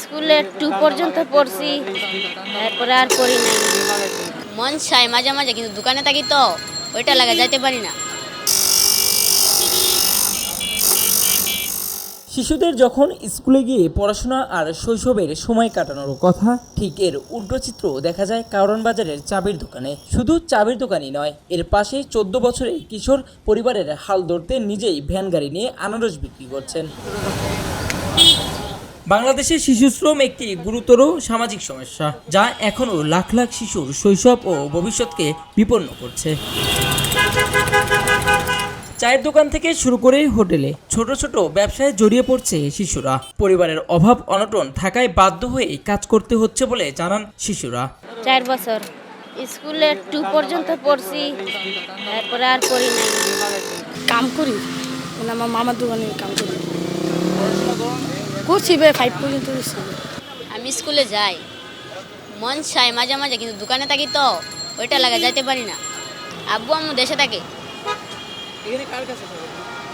স্কুলে টু পর্যন্ত পড়ছি তারপরে আর পড়ি নাই। মন চাই মাঝে মাঝে, কিন্তু দোকানে থাকি তো, ওইটা লাগা, যাইতে পারি না। শিশুদের যখন স্কুলে গিয়ে পড়াশোনা আর শৈশবের সময় কাটানোর কথা, ঠিক এর উল্টো চিত্র দেখা যায় কারণ বাজারের চাবির দোকানে। শুধু চাবির দোকানই নয়, এর পাশে চোদ্দ বছরের কিশোর পরিবারের হাল ধরতে নিজেই ভ্যান গাড়ি নিয়ে আনারস বিক্রি করছেন। বাংলাদেশে শিশুশ্রম একটি গুরুতর সামাজিক সমস্যা যা এখনও লাখ লাখ শিশুর শৈশব ও ভবিষ্যৎকে বিপন্ন করছে। চায়ের দোকান থেকে শুরু করে হোটেলে ছোট ছোট ব্যবসায় জড়িয়ে পড়ছে শিশুরা। পরিবারের অভাব অনটন থাকায় বাধ্য হয়ে কাজ করতে হচ্ছে বলে জানান শিশুরা। চার বছর। স্কুলে টু পর্যন্ত পড়ছি তারপরে আর পড়ি নাই। কাম করি। আমার মামার দোকানে কাম করি। বে ফাইভ পর্যন্ত আমি স্কুলে যাই। মন চাই মাঝে মাঝে কিন্তু দোকানে থাকি তো ওইটা লাগা যাইতে পারি না। আব্বু আম্মু দেশে থাকে।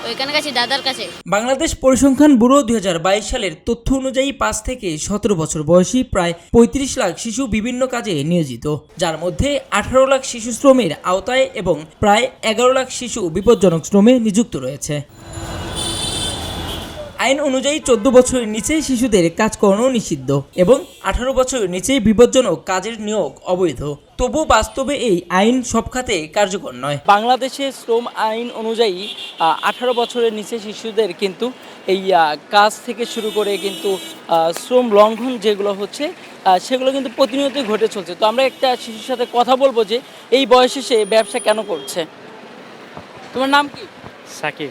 ওইখানে কাছে দাদার কাছে। বাংলাদেশ পরিসংখ্যান ব্যুরো দু হাজার বাইশ সালের তথ্য অনুযায়ী পাঁচ থেকে সতেরো বছর বয়সী প্রায় পঁয়ত্রিশ লাখ শিশু বিভিন্ন কাজে নিয়োজিত যার মধ্যে আঠারো লাখ শিশু শ্রমের আওতায় এবং প্রায় এগারো লাখ শিশু বিপজ্জনক শ্রমে নিযুক্ত রয়েছে। আইন অনুযায়ী চোদ্দ বছরের নিচে শিশুদের কাজ করানো নিষিদ্ধ এবং আঠারো বছরের নিচে বিপজ্জনক কাজের নিয়োগ অবৈধ। তবু বাস্তবে এই আইন সব খাতে কার্যকর নয়। বাংলাদেশের শ্রম আইন অনুযায়ী আঠারো বছরের নিচে শিশুদের কিন্তু এই কাজ থেকে শুরু করে কিন্তু শ্রম লঙ্ঘন যেগুলো হচ্ছে সেগুলো কিন্তু প্রতিনিয়তই ঘটে চলছে। তো আমরা একটা শিশুর সাথে কথা বলব যে এই বয়সে সে ব্যবসা কেন করছে? তোমার নাম কি? সাকিব।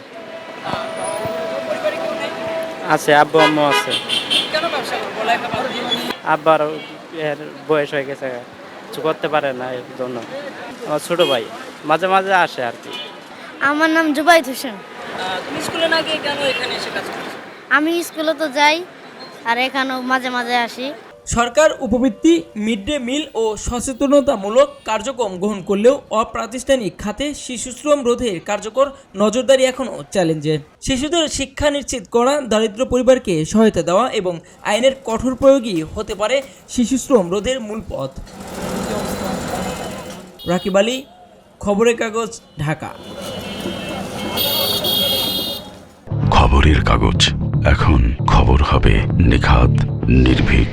আছে আব্বু আম্মু আছে? আব্বার এর বয়স হয়ে গেছে কিছু করতে পারে না এর জন্য। আমার ছোট ভাই মাঝে মাঝে আসে আর কি। আমার নাম জুবাই হোসেন। তুমি স্কুলে না গিয়ে কেন এখানে এসে কাজ করছ? আমি স্কুলে তো যাই আর এখানেও মাঝে মাঝে আসি। সরকার উপবৃত্তি মিড ডে মিল ও সচেতনতামূলক কার্যক্রম গ্রহণ করলেও অপ্রাতিষ্ঠানিক খাতে শিশুশ্রম রোধের কার্যকর নজরদারি এখনও চ্যালেঞ্জের শিশুদের শিক্ষা নিশ্চিত করা, দারিদ্র পরিবারকে সহায়তা দেওয়া এবং আইনের কঠোর প্রয়োগই হতে পারে শিশুশ্রম রোধের মূল পথ। রাকিব আলী, খবরের কাগজ, ঢাকা। খবরের কাগজ। এখন খবর হবে নিখাত, নির্ভীক